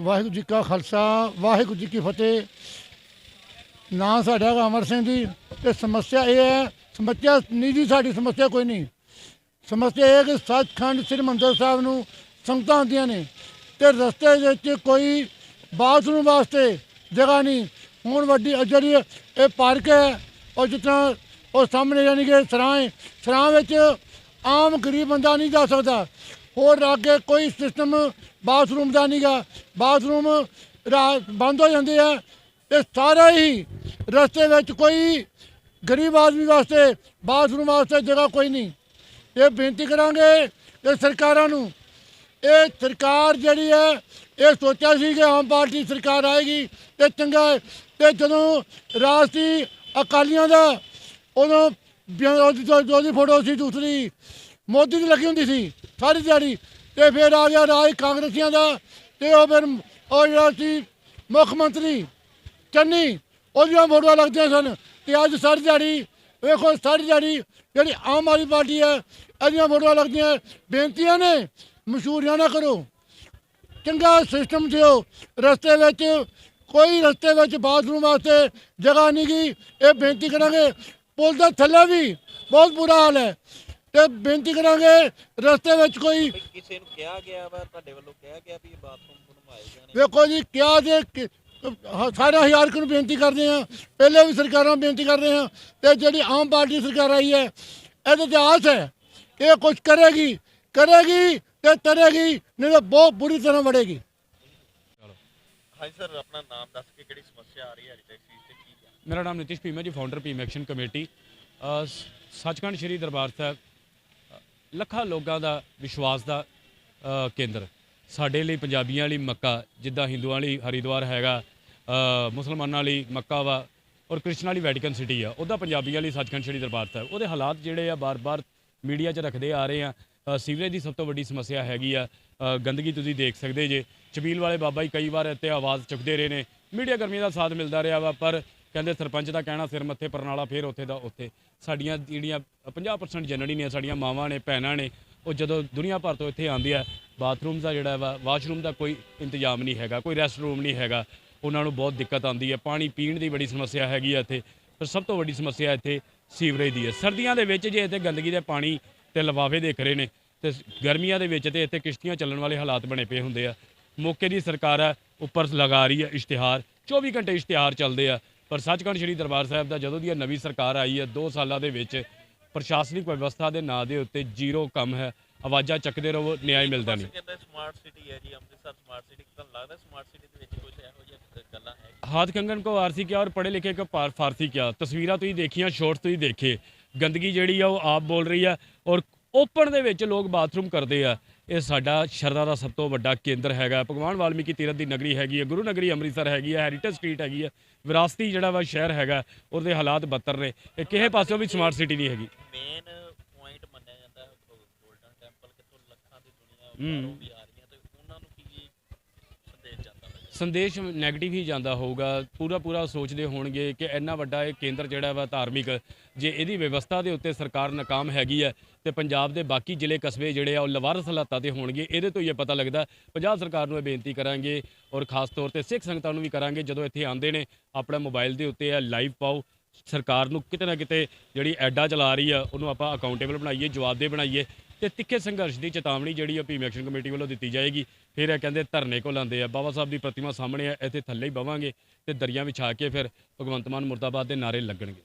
ਵਾਹਿਗੁਰੂ ਜੀ ਕਾ ਖਾਲਸਾ, ਵਾਹਿਗੁਰੂ ਜੀ ਕੀ ਫਤਿਹ। ਨਾਂ ਸਾਡਾ ਹੈਗਾ ਅਮਰ ਸਿੰਘ ਜੀ ਤੇ ਸਮੱਸਿਆ ਇਹ ਹੈ, ਸਮੱਸਿਆ ਨਿੱਜੀ ਸਾਡੀ ਸਮੱਸਿਆ ਕੋਈ ਨਹੀਂ। ਸਮੱਸਿਆ ਇਹ ਹੈ ਕਿ ਸੱਚਖੰਡ ਸ੍ਰੀ ਮੰਦਰ ਸਾਹਿਬ ਨੂੰ ਸੰਗਤਾਂ ਆਉਂਦੀਆਂ ਨੇ ਤੇ ਰਸਤੇ ਵਿੱਚ ਕੋਈ ਬਾਥਰੂਮ ਵਾਸਤੇ ਜਗ੍ਹਾ ਨਹੀਂ। ਹੁਣ ਵੱਡੀ ਜਿਹੜੀ ਇਹ ਪਾਰਕ ਹੈ, ਉਹ ਜਿੱਦਾਂ ਉਹ ਸਾਹਮਣੇ ਯਾਨੀ ਕਿ ਸਰਾਂ ਹੈ ਸਰਾਂ ਵਿੱਚ ਆਮ ਗਰੀਬ ਬੰਦਾ ਨਹੀਂ ਜਾ ਸਕਦਾ। ਹੋਰ ਅੱਗੇ ਕੋਈ ਸਿਸਟਮ ਬਾਥਰੂਮ ਦਾ ਨਹੀਂਗਾ ਬਾਥਰੂਮ ਰਾਤ ਬੰਦ ਹੋ ਜਾਂਦੇ ਆ। ਇਹ ਸਾਰਾ ਹੀ ਰਸਤੇ ਵਿੱਚ ਕੋਈ ਗਰੀਬ ਆਦਮੀ ਵਾਸਤੇ ਬਾਥਰੂਮ ਵਾਸਤੇ ਜਗ੍ਹਾ ਕੋਈ ਨਹੀਂ। ਇਹ ਬੇਨਤੀ ਕਰਾਂਗੇ ਇਹ ਸਰਕਾਰਾਂ ਨੂੰ। ਇਹ ਸਰਕਾਰ ਜਿਹੜੀ ਹੈ, ਇਹ ਸੋਚਿਆ ਸੀ ਕਿ ਆਮ ਪਾਰਟੀ ਸਰਕਾਰ ਆਏਗੀ ਤੇ ਚੰਗਾ ਹੈ। ਤੇ ਜਦੋਂ ਰਾਸ਼ਟਰੀ ਅਕਾਲੀਆਂ ਦਾ ਉਦੋਂ ਬਿਆ- ਉਹਦੀ ਉਹਦੀ ਫੋਟੋ ਸੀ, ਦੂਸਰੀ ਮੋਦੀ ਦੀ ਲੱਗੀ ਹੁੰਦੀ ਸੀ, ਸਾਰੀ ਦਿਹਾੜੀ। ਤੇ ਫਿਰ ਆ ਗਿਆ ਰਾਜ ਕਾਂਗਰਸੀਆਂ ਦਾ, ਤੇ ਉਹ ਫਿਰ ਉਹ ਜਿਹੜਾ ਸੀ ਮੁੱਖ ਮੰਤਰੀ ਚੰਨੀ, ਉਹਦੀਆਂ ਫੋਟੋਆਂ ਲੱਗਦੀਆਂ ਸਨ। ਤੇ ਅੱਜ ਸਾਰੀ ਦਿਹਾੜੀ, ਵੇਖੋ ਸਾਰੀ ਦਿਹਾੜੀ ਜਿਹੜੀ ਆਮ ਆਦਮੀ ਪਾਰਟੀ ਹੈ, ਇਹਦੀਆਂ ਫੋਟੋਆਂ ਲੱਗਦੀਆਂ। ਬੇਨਤੀਆਂ ਨੇ, ਮਸ਼ਹੂਰੀਆਂ ਨਾ ਕਰੋ। ਚੰਗਾ ਸਿਸਟਮ ਦਿਓ, ਰਸਤੇ ਵਿੱਚ, ਕੋਈ ਰਸਤੇ ਵਿੱਚ ਬਾਥਰੂਮ ਵਾਸਤੇ ਜਗ੍ਹਾ ਨਹੀਂ ਗਈ ਇਹ ਬੇਨਤੀ ਕਰਾਂਗੇ ਪੁਲ ਦੇ ਥੱਲੇ ਵੀ ਬਹੁਤ ਬੁਰਾ ਹਾਲ ਹੈ। ਤੇ ਬੇਨਤੀ ਕਰਾਂਗੇ ਰਸਤੇ ਵਿੱਚ ਕੋਈ ਕਿਸੇ ਨੂੰ ਕਿਹਾ ਗਿਆ ਵਾ ਤੁਹਾਡੇ ਵੱਲੋਂ ਕਿਹਾ ਗਿਆ ਵੀ ਇਹ ਬਾਥਰੂਮ ਬਣਵਾਏ ਜਾਣੇ। ਵੇਖੋ ਜੀ ਕਿਆ ਜੇ ਕਿ- ਹ- ਸਾਰੇ ਹਜ਼ਾਰ ਨੂੰ ਬੇਨਤੀ ਕਰਦੇ ਆ ਪਹਿਲੇ ਵੀ ਸਰਕਾਰਾਂ ਨੂੰ ਬੇਨਤੀ ਕਰਦੇ ਆ ਤੇ ਜਿਹੜੀ ਆਮ ਪਾਰਟੀ ਸਰਕਾਰ ਆਈ ਹੈ ਇਹਦੇ ਤੇ ਆਸ ਹੈ ਕਿ ਇਹ ਕੁਝ ਕਰੇਗੀ ਕਰੇਗੀ ਤੇ ਤਰੇਗੀ ਨਹੀਂ ਤਾਂ ਬਹੁਤ ਬੁਰੀ ਤਰ੍ਹਾਂ ਵੜੇਗੀ। ਹਾਂਜੀ ਸਰ ਆਪਣਾ ਨਾਮ ਦੱਸ ਕੇ ਕਿਹੜੀ ਸਮੱਸਿਆ ਆ ਰਹੀ ਹੈ ਟੈਕਸੀ ਤੇ ਕੀ ਮੇਰਾ ਨਾਮ Nitish Bhima ji founder Bhim action committee Sachkhand Sri Darbar Sahib ਲੱਖਾਂ ਲੋਕਾਂ ਦਾ ਵਿਸ਼ਵਾਸ ਦਾ ਕੇਂਦਰ। ਸਾਡੇ ਲਈ ਪੰਜਾਬੀਆਂ ਲਈ ਮੱਕਾ, ਜਿੱਦਾਂ ਹਿੰਦੂਆਂ ਲਈ ਹਰਿਦੁਆਰ ਹੈਗਾ ਮੁਸਲਮਾਨਾਂ ਲਈ ਮੱਕਾ ਵਾ, ਔਰ ਕ੍ਰਿਸਚਨਾਂ ਲਈ ਵੈਟੀਕਨ ਸਿਟੀ ਆ। ਉਹਦਾ ਪੰਜਾਬੀਆਂ ਲਈ ਸੱਚਖੰਡ ਸ੍ਰੀ ਦਰਬਾਰ ਸਾਹਿਬ। ਉਹਦੇ ਹਾਲਾਤ ਜਿਹੜੇ ਆ, ਬਾਰ-ਬਾਰ ਮੀਡੀਆ 'ਚ ਰੱਖਦੇ ਆ ਰਹੇ ਆ। ਸੀਵਰੇਜ ਦੀ ਸਭ ਤੋਂ ਵੱਡੀ ਸਮੱਸਿਆ ਹੈਗੀ ਆ। ਗੰਦਗੀ ਤੁਸੀਂ ਦੇਖ ਸਕਦੇ ਜੇ। ਚਬੀਲ ਵਾਲੇ ਬਾਬਾ ਜੀ ਕਈ ਵਾਰ ਇੱਥੇ ਆਵਾਜ਼ ਚੁੱਕਦੇ ਰਹੇ ਨੇ। ਮੀਡੀਆ ਕਰਮੀਆਂ ਦਾ ਸਾਥ ਮਿਲਦਾ ਰਿਹਾ ਵਾ, ਪਰ ਕਹਿੰਦੇ ਸਰਪੰਚ ਦਾ ਕਹਿਣਾ ਸਿਰ ਮੱਥੇ ਪਰਨਾਲਾ ਫੇਰ ਉੱਥੇ ਦਾ ਉੱਥੇ। ਸਾਡੀਆਂ ਜਿਹੜੀਆਂ 50% ਜਨਨੀ ਨੇ, ਸਾਡੀਆਂ ਮਾਵਾਂ ਨੇ, ਭੈਣਾਂ ਨੇ, ਉਹ ਜਦੋਂ ਦੁਨੀਆ ਭਰ ਤੋਂ ਇੱਥੇ ਆਉਂਦੀ ਹੈ, ਬਾਥਰੂਮ ਦਾ ਜਿਹੜਾ ਵਾ, ਵਾਸ਼ਰੂਮ ਦਾ ਕੋਈ ਇੰਤਜ਼ਾਮ ਨਹੀਂ ਹੈਗਾ, ਕੋਈ ਰੈਸਟ ਰੂਮ ਨਹੀਂ ਹੈਗਾ। ਉਹਨਾਂ ਨੂੰ ਬਹੁਤ ਦਿੱਕਤ ਆਉਂਦੀ ਹੈ। ਪਾਣੀ ਪੀਣ ਦੀ ਬੜੀ ਸਮੱਸਿਆ ਹੈਗੀ ਆ ਇੱਥੇ। ਪਰ ਸਭ ਤੋਂ ਵੱਡੀ ਸਮੱਸਿਆ ਇੱਥੇ ਸੀਵਰੇਜ ਦੀ ਹੈ। ਸਰਦੀਆਂ ਦੇ ਵਿੱਚ ਜੇ ਇੱਥੇ ਗੰਦਗੀ ਦੇ ਪਾਣੀ ਤੇ ਲਵਾਵੇ ਦੇਖ ਰਹੇ ਨੇ, ਤੇ ਗਰਮੀਆਂ ਦੇ ਵਿੱਚ ਤੇ ਇੱਥੇ ਕਿਸ਼ਤੀਆਂ ਚੱਲਣ ਵਾਲੇ ਹਾਲਾਤ ਬਣੇ ਪਏ ਹੁੰਦੇ ਆ। ਮੌਕੇ ਦੀ ਸਰਕਾਰ ਆ ਉੱਪਰ ਲਗਾ ਰਹੀ ਹੈ ਇਸ਼ਤਿਹਾਰ। 24 ਘੰਟੇ ਇਸ਼ਤਿਹਾਰ ਚੱਲਦੇ ਆ। ਪਰ ਸੱਚਖੰਡ ਸ੍ਰੀ ਦਰਬਾਰ ਸਾਹਿਬ ਦਾ ਜਦੋਂ ਦੀ ਇਹ ਨਵੀਂ ਸਰਕਾਰ ਆਈ ਹੈ 2 ਸਾਲਾਂ ਦੇ ਵਿੱਚ ਪ੍ਰਸ਼ਾਸਨਿਕ ਵਿਵਸਥਾ ਦੇ ਨਾਂ ਦੇ ਉੱਤੇ ਜ਼ੀਰੋ ਕੰਮ ਹੈ। ਆਵਾਜ਼ਾਂ ਚੱਕਦੇ ਰਹੋ ਨਿਆਂ ਮਿਲਦਾ ਨਹੀਂ। ਹੈ ਹਾਥ ਕੰਗਨ ਕੋ ਆਰਸੀ ਕਿਹਾ ਔਰ ਪੜੇ ਲਿਖੇ ਕੋ ਫਾਰਸੀ ਕਿਹਾ ਤਸਵੀਰਾਂ ਤੁਸੀਂ ਦੇਖੀਆਂ ਸ਼ੋਰਟਸ ਤੁਸੀਂ ਦੇਖੇ। ਗੰਦਗੀ ਜਿਹੜੀ ਆ ਉਹ ਆਪ ਬੋਲ ਰਹੀ ਆ ਔਰ ਓਪਨ ਦੇ ਵਿੱਚ ਲੋਕ ਬਾਥਰੂਮ ਕਰਦੇ ਆ। ਇਹ ਸਾਡਾ ਸ਼ਰਧਾ ਦਾ ਸਭ ਤੋਂ ਵੱਡਾ ਕੇਂਦਰ ਹੈਗਾ। ਭਗਵਾਨ ਵਾਲਮੀਕੀ ਤੀਰਥ ਦੀ ਨਗਰੀ ਹੈਗੀ ਹੈ ਗੁਰੂ ਨਗਰੀ ਅੰਮ੍ਰਿਤਸਰ ਹੈਗੀ ਹੈ ਹੈਰੀਟੇਜ ਸਟਰੀਟ ਹੈਗੀ ਹੈ ਵਿਰਾਸਤੀ ਜਿਹੜਾ ਵਾ ਸ਼ਹਿਰ ਹੈਗਾ ਉਹਦੇ ਹਾਲਾਤ ਬੱਤਰ ਨੇ। ਇਹ ਕਿਸੇ ਪਾਸਿਓਂ ਵੀ ਸਮਾਰਟ ਸਿਟੀ ਨਹੀਂ ਹੈਗੀ। ਮੇਨ ਪੁਆਇੰਟ ਮੰਨਿਆ ਜਾਂਦਾ ਹੈ ਗੋਲਡਨ ਟੈਂਪਲ ਕਿਤੋਂ ਲੱਖਾਂ ਦੀ ਦੁਨੀਆ। ਬਾਹਰੋਂ ਵੀ ਆ ਰਹੀ ਹੈ ਤੇ ਉਹਨਾਂ ਨੂੰ ਕੀ ਸੰਦੇਸ਼ ਜਾਂਦਾ ਹੈ ਸੰਦੇਸ਼ 네ਗੇਟਿਵ ਹੀ ਜਾਂਦਾ ਹੋਊਗਾ। ਪੂਰਾ ਪੂਰਾ ਸੋਚਦੇ ਹੋਣਗੇ ਕਿ ਇੰਨਾ ਵੱਡਾ ਇਹ ਕੇਂਦਰ ਜਿਹੜਾ ਵਾ ਧਾਰਮਿਕ, ਜੇ ਇਹਦੀ ਵਿਵਸਥਾ ਦੇ ਉੱਤੇ ਸਰਕਾਰ ਨਾਕਾਮ ਹੈਗੀ ਹੈ ਤੇ ਪੰਜਾਬ ਦੇ ਬਾਕੀ ਜ਼ਿਲ੍ਹੇ ਕਸਬੇ ਜਿਹੜੇ ਆ ਉਹ ਲਵਾਰਸ ਹਾਲਾਤਾਂ ਤੇ ਹੋਣਗੇ, ਇਹਦੇ ਤੋਂ ਹੀ ਇਹ ਪਤਾ ਲੱਗਦਾ। ਪੰਜਾਬ ਸਰਕਾਰ ਨੂੰ ਇਹ ਬੇਨਤੀ ਕਰਾਂਗੇ ਔਰ ਖਾਸ ਤੌਰ ਤੇ ਸਿੱਖ ਸੰਗਤਾਂ ਨੂੰ ਵੀ ਕਰਾਂਗੇ, ਜਦੋਂ ਇੱਥੇ ਆਉਂਦੇ ਨੇ, ਆਪਣਾ ਮੋਬਾਈਲ ਦੇ ਉੱਤੇ ਇਹ ਲਾਈਵ ਪਾਓ। ਸਰਕਾਰ ਨੂੰ ਕਿਤੇ ਨਾ ਕਿਤੇ ਜਿਹੜੀ ਐਡਾ ਚਲਾ ਰਹੀ ਆ, ਉਹਨੂੰ ਆਪਾਂ ਅਕਾਊਂਟੇਬਲ ਬਣਾਈਏ, ਜਵਾਬਦੇਹ ਬਣਾਈਏ। ਤੇ ਤਿੱਖੇ ਸੰਘਰਸ਼ ਦੀ ਚੇਤਾਵਨੀ ਜਿਹੜੀ ਆ ਭੀਮ ਐਕਸ਼ਨ ਕਮੇਟੀ ਵੱਲੋਂ ਦਿੱਤੀ ਜਾਏਗੀ। ਫਿਰ ਇਹ ਕਹਿੰਦੇ ਧਰਨੇ ਕੋਲ ਲਾਉਂਦੇ ਆ। ਬਾਬਾ ਸਾਹਿਬ ਦੀ ਪ੍ਰਤਿਮਾ ਸਾਹਮਣੇ ਆ, ਇੱਥੇ ਥੱਲੇ ਹੀ ਬਵਾਂਗੇ ਤੇ ਦਰੀਆਂ ਵਿਛਾ ਕੇ ਫਿਰ ਭਗਵੰਤ ਮਾਨ ਮੁਰਦਾਬਾਦ ਦੇ ਨਾਰੇ ਲੱਗਣਗੇ।